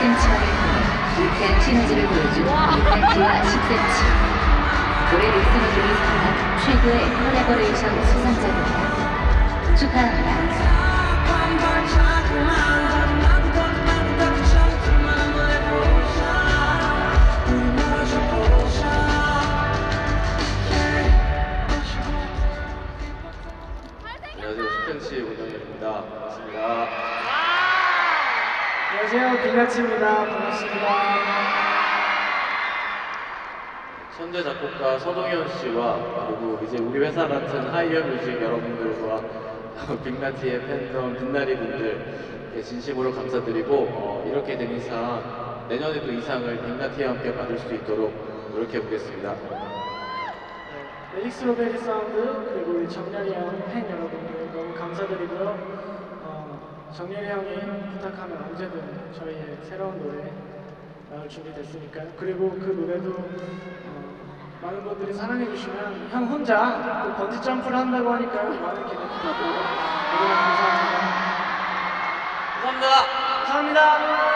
10cm만을 통해 유쾌한 시너지를 보여준 빅매치와 10cm. 올해 넥슨을 리리스한 최고의 콜라보레이션 수상자입니다. 축하합니다. 안녕하세요. 10cm 문영현입니다. 안녕하세요, 빅나치입니다. 반갑습니다. 천재 작곡가 서동현 씨와 그리고 이제 우리 회사 같은 하이어 뮤직 여러분들과 빅나티의 팬덤 빛나리 분들 진심으로 감사드리고 어, 이렇게 된 이상 내년에도 이상을 빅나티와 함께 받을 수 있도록 노력해 보겠습니다. 네, 릭스 로베리 사운드 그리고 우리 정렬이 형팬 여러분들 너무 감사드리고요. 어, 정렬이 형이 부탁하면 언제든 저희의 새로운 노래 나올 준비됐으니까요. 그리고 그 노래도 어, 많은 분들이 사랑해 주시면 형 혼자 또 번지 점프를 한다고 하니까요. 많은 기대 부탁드리고 여러분 감사합니다. 감사합니다. 감사합니다.